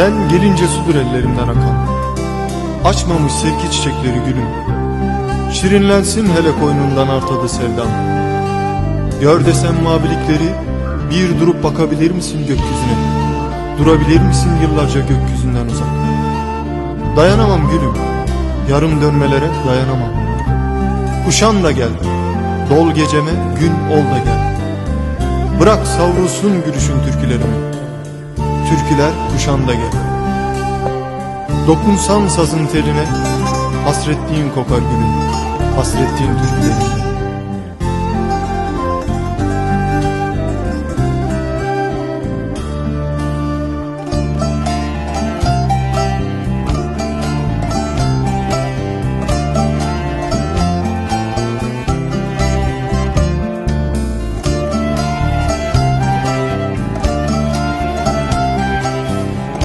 Sen gelince sudur ellerimden akan. Açmamış sevgi çiçekleri gülüm. Şirinlensin hele koynundan artadı sevdan Gör desem mavilikleri Bir durup bakabilir misin gökyüzüne? Durabilir misin yıllarca gökyüzünden uzak? Dayanamam gülüm Yarım dönmelere dayanamam. Kuşan da gel Dol geceme gün ol da gel. Bırak savrulsun gülüşün türkülerimi Türküler kuşanda gel Dokunsan sazın teline Hasretliğin kokar gülüm Hasretliğin türkülerine